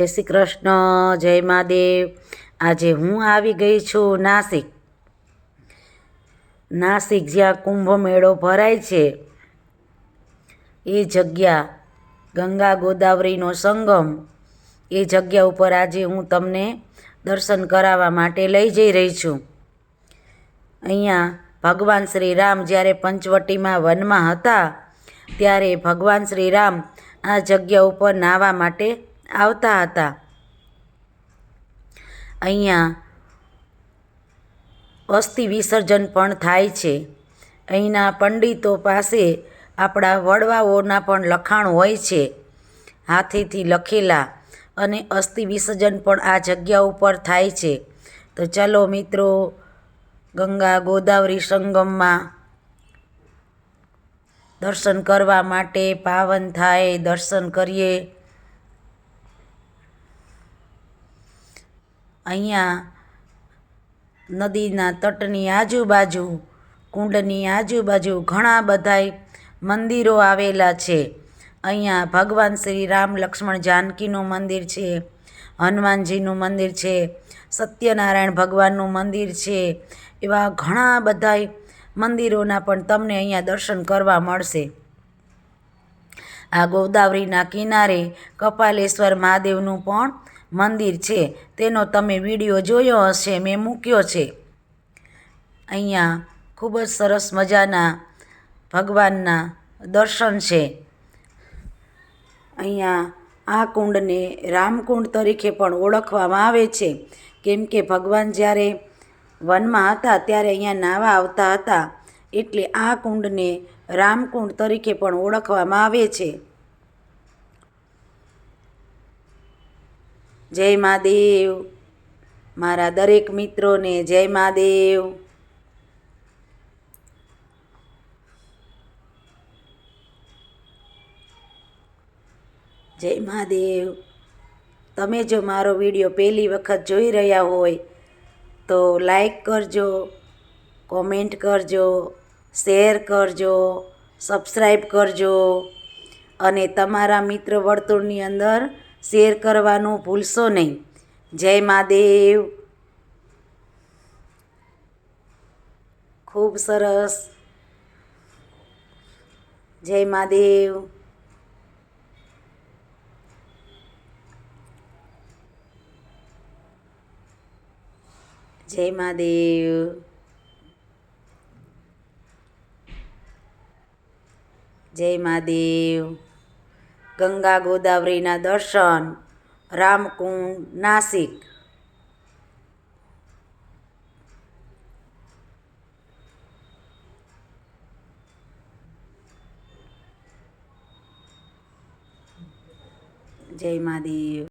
જય શ્રી કૃષ્ણ, જય મહાદેવ. આજે હું આવી ગઈ છું નાસિક. નાસિક જ્યાં કુંભ મેળો ભરાય છે, એ જગ્યા ગંગા ગોદાવરીનો સંગમ, એ જગ્યા ઉપર આજે હું તમને દર્શન કરાવવા માટે લઈ જઈ રહી છું. અહીંયા ભગવાન શ્રી રામ જ્યારે પંચવટીમાં વનમાં હતા, ત્યારે ભગવાન શ્રી રામ આ જગ્યા ઉપર નાહવા માટે આવતા હતા. અહીંયા અસ્થિ વિસર્જન પણ થાય છે. અહીંના પંડિતો પાસે આપણા વડવાઓના પણ લખાણ હોય છે. હાથેથી લખેલા અને અસ્થિ વિસર્જન પણ આ જગ્યા ઉપર થાય છે. તો ચલો મિત્રો, ગંગા ગોદાવરી સંગમમાં દર્શન કરવા માટે પાવન થાય, દર્શન કરીએ. અહીંયા નદીના તટની આજુબાજુ, કુંડની આજુબાજુ ઘણા બધાય મંદિરો આવેલા છે. અહીંયા ભગવાન શ્રી રામ લક્ષ્મણ જાનકીનું મંદિર છે, હનુમાનજીનું મંદિર છે, સત્યનારાયણ ભગવાનનું મંદિર છે, એવા ઘણા બધાય મંદિરોના પણ તમને અહીંયા દર્શન કરવા મળશે. આ ગોદાવરીના કિનારે કપાલેશ્વર મહાદેવનું પણ મંદિર છે. તેનો તમે વીડિયો જોયો હશે, મેં મૂક્યો છે. અહીંયા ખૂબ જ સરસ મજાના ભગવાનના દર્શન છે. અહીંયા આ કુંડને રામકુંડ તરીકે પણ ઓળખવામાં આવે છે. કેમ કે ભગવાન જ્યારે વનમાં હતા, ત્યારે અહીંયા નાવા આવતા હતા. એટલે આ કુંડને રામકુંડ તરીકે પણ ઓળખવામાં આવે છે. જય મહાદેવ. મારા દરેક મિત્રોને જય મહાદેવ. જય મહાદેવ. તમે જો મારો વીડિયો પહેલી વખત જોઈ રહ્યા હોય, તો લાઈક કરજો, કોમેન્ટ કરજો, શેર કરજો, સબસ્ક્રાઈબ કરજો. અને તમારા મિત્ર વર્તુળની અંદર શેર કરવાનું ભૂલશો નહીં. જય મહાદેવ. ખૂબ સરસ. જય મહાદેવ. જય મહાદેવ. જય મહાદેવ. ગંગા ગોદાવરીના દર્શન. રામકુંડ નાસિક. જય મહાદેવ.